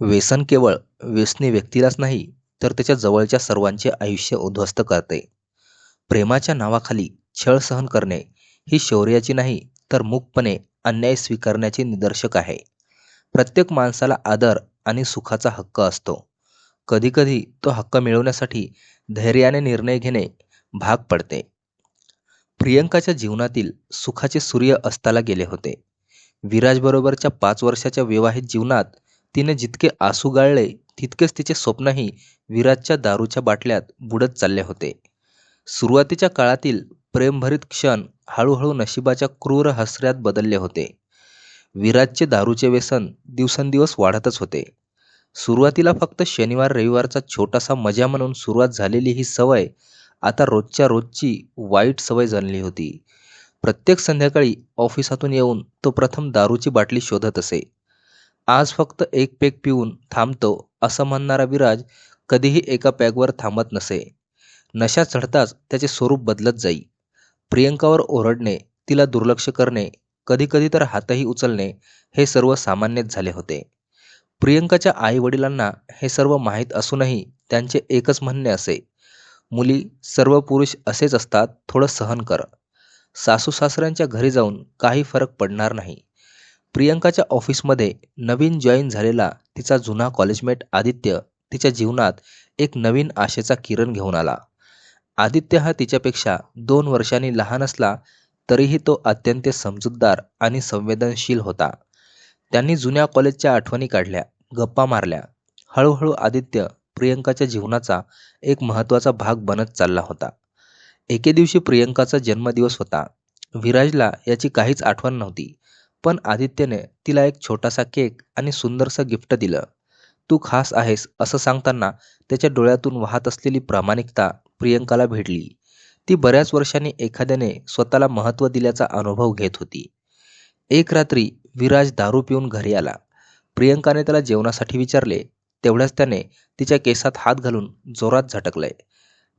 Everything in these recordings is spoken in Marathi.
व्यसन केवळ व्यसनी व्यक्तीलाच नाही तर त्याच्या जवळच्या सर्वांचे आयुष्य उद्ध्वस्त करते. प्रेमाच्या नावाखाली छळ सहन करणे ही शौर्याची नाही तर मूकपणे अन्याय स्वीकारण्याचे निदर्शक आहे. प्रत्येक माणसाला आदर आणि सुखाचा हक्क असतो. कधीकधी तो हक्क मिळवण्यासाठी धैर्याने निर्णय घेणे भाग पडते. प्रियंकाच्या जीवनातील सुखाचे सूर्य अस्ताला गेले होते. विराजबरोबरच्या पाच वर्षाच्या विवाहित जीवनात तिने जितके आसू गाळले तितकेच तिचे स्वप्नही विराजच्या दारूच्या बाटल्यात बुडत चालले होते. सुरुवातीच्या काळातील प्रेमभरीत क्षण हळूहळू नशिबाच्या क्रूर हसऱ्यात बदलले होते. विराजचे दारूचे व्यसन दिवसेंदिवस वाढतच होते. सुरुवातीला फक्त शनिवार रविवारचा छोटासा मजा म्हणून सुरुवात झालेली ही सवय आता रोजच्या रोजची वाईट सवय जाणली होती. प्रत्येक संध्याकाळी ऑफिसातून येऊन तो प्रथम दारूची बाटली शोधत असे. आज फक्त एक पेग पिऊन थांबतो असं म्हणणारा विराज कधीही एका पॅगवर थांबत नसे. नशा चढताच त्याचे स्वरूप बदलत जाई. प्रियंकावर ओरडणे, तिला दुर्लक्ष करणे, कधीकधी तर हातही उचलणे हे सर्व सामान्यच झाले होते. प्रियंकाच्या आई-वडिलांना हे सर्व माहीत असूनही त्यांचे एकच म्हणणे असे, मुली, सर्व पुरुष असेच असतात, थोडं सहन कर. सासू-सासऱ्यांच्या घरी जाऊन काही फरक पडणार नाही. प्रियंकाच्या ऑफिसमध्ये नवीन जॉईन झालेला तिचा जुना कॉलेजमेट आदित्य तिच्या जीवनात एक नवीन आशेचा किरण घेऊन आला. आदित्य हा तिच्यापेक्षा दोन वर्षांनी लहान असला तरीही तो अत्यंत समजूतदार आणि संवेदनशील होता. त्यांनी जुन्या कॉलेजच्या आठवणी काढल्या, गप्पा मारल्या. हळूहळू आदित्य प्रियंकाच्या जीवनाचा एक महत्त्वाचा भाग बनत चालला होता. एके दिवशी प्रियंकाचा जन्मदिवस होता. विराजला याची काहीच आठवण नव्हती. पण आदित्यने तिला एक छोटासा केक आणि सुंदरसं गिफ्ट दिलं. तू खास आहेस असं सांगताना त्याच्या डोळ्यातून वाहत असलेली प्रामाणिकता प्रियंकाला भेटली. ती बऱ्याच वर्षांनी एखाद्याने स्वतःला महत्त्व दिल्याचा अनुभव घेत होती. एक रात्री विराज दारू पिऊन घरी आला. प्रियंकाने त्याला जेवणासाठी विचारले. तेवढ्याच त्याने तिच्या केसात हात घालून जोरात झटकलंय.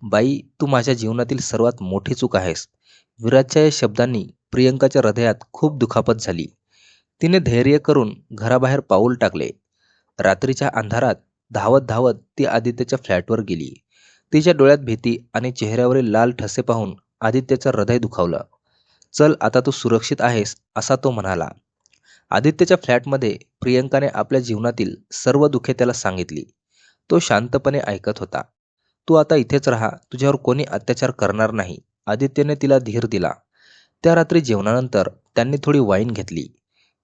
बाई, तू माझ्या जीवनातील सर्वात मोठी चूक आहेस. विराजच्या या शब्दांनी प्रियंकाच्या हृदयात खूप दुखापत झाली. तिने धैर्य करून घराबाहेर पाऊल टाकले. रात्रीच्या अंधारात धावत धावत ती आदित्यच्या फ्लॅटवर गेली. तिच्या डोळ्यात भीती आणि चेहऱ्यावरील लाल ठसे पाहून आदित्यचं हृदय दुखावलं. चल आता तू सुरक्षित आहेस असा तो म्हणाला. आदित्यच्या फ्लॅटमध्ये प्रियंकाने आपल्या जीवनातील सर्व दुःखे त्याला सांगितली. तो शांतपणे ऐकत होता. तू आता इथेच राहा, तुझ्यावर कोणी अत्याचार करणार नाही, आदित्यने तिला धीर दिला. त्या रात्री जेवणानंतर त्यांनी थोडी वाईन घेतली.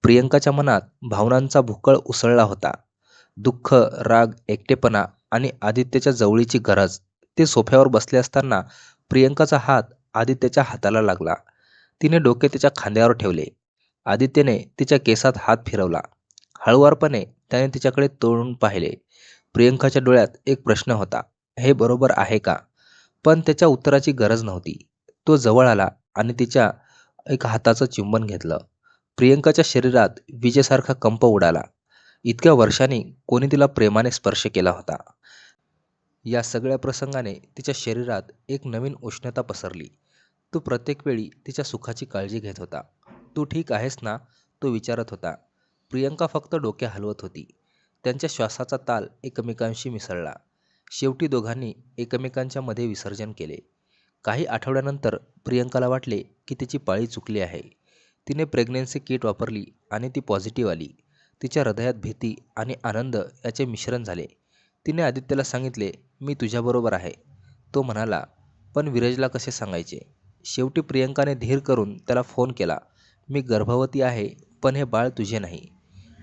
प्रियंकाच्या मनात भावनांचा भुकळ उसळला होता. दुःख, राग, एकटेपणा आणि आदित्यच्या जवळीची गरज. ते सोफ्यावर बसले असताना प्रियंकाचा हात आदित्यच्या हाताला लागला. तिने डोके त्याच्या खांद्यावर ठेवले. आदित्यने तिच्या केसात हात फिरवला. हळुवारपणे त्याने तिच्याकडे तोडून पाहिले. प्रियंकाच्या डोळ्यात एक प्रश्न होता, हे बरोबर आहे का? पण त्याच्या उत्तराची गरज नव्हती. तो जवळ आला आणि तिच्या एक हाताचं चुंबन घेतलं. प्रियंकाच्या शरीरात विजेसारखा कंप उडाला. इतक्या वर्षांनी कोणी तिला प्रेमाने स्पर्श केला होता. या सगळ्या प्रसंगाने तिच्या शरीरात एक नवीन उष्णता पसरली. तो प्रत्येक वेळी तिच्या सुखाची काळजी घेत होता. तू ठीक आहेस ना? तो विचारत होता. प्रियंका फक्त डोके हलवत होती. त्यांच्या श्वासाचा ताल एकमेकांशी मिसळला. शेवटी दोघांनी एकमेकांच्या मध्ये विसर्जन केले. काही आठवड्यानंतर प्रियंकाला वाटले की तिची पाळी चुकली आहे. तिने प्रेग्नन्सी किट वापरली आणि ती पॉझिटिव्ह आली. तिच्या हृदयात भीती आणि आनंद याचे मिश्रण झाले. तिने आदित्यला सांगितले, मी तुझ्याबरोबर आहे. तो म्हणाला, पण विरजला कसे सांगायचे? शेवटी प्रियंकाने धीर करून त्याला फोन केला, मी गर्भवती आहे, पण हे बाळ तुझे नाही.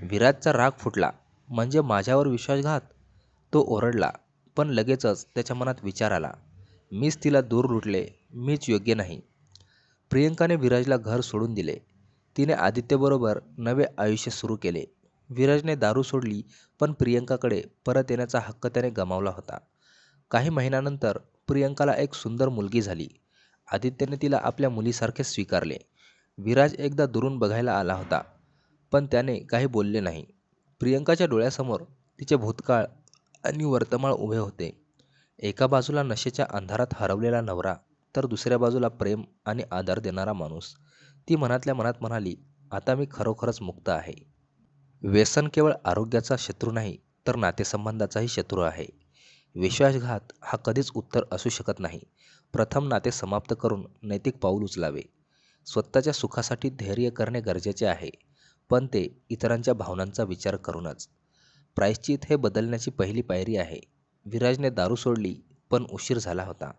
विराजचा राग फुटला, म्हणजे माझ्यावर विश्वासघात? तो ओरडला. पण लगेचच त्याच्या मनात विचार आला, मीच तिला दूर लुटले, मीच योग्य नाही. प्रियंकाने विराजला घर सोडून दिले. तिने आदित्यबरोबर नवे आयुष्य सुरू केले. विराजने दारू सोडली पण प्रियंकाकडे परत येण्याचा हक्क त्याने गमावला होता. काही महिन्यानंतर प्रियंकाला एक सुंदर मुलगी झाली. आदित्यने तिला आपल्या मुलीसारखे स्वीकारले. विराज एकदा दुरून बघायला आला होता, पण त्याने काही बोलले नाही. प्रियंकाच्या डोळ्यासमोर तिचे भूतकाळ आणि वर्तमान उभे होते. एका बाजूला नशेच्या अंधारात हरवलेला नवरा, तर दुसऱ्या बाजूला प्रेम आणि आधार देणारा माणूस. ती मनातल्या मनात म्हणाली, आता मी खरोखरच मुक्त आहे. व्यसन केवळ आरोग्याचा शत्रू नाही, तर नातेसंबंधाचाही शत्रू आहे. विश्वासघात हा कधीच उत्तर असू शकत नाही. प्रथम नाते समाप्त करून नैतिक पाऊल उचलावे. स्वतःच्या सुखासाठी धैर्य करणे गरजेचे आहे पण ते इतरांच्या भावनांचा विचार करूनच. प्रायश्चित हे बदलण्याची पहिली पायरी आहे. विराजने दारू सोडली पण उशीर झाला होता.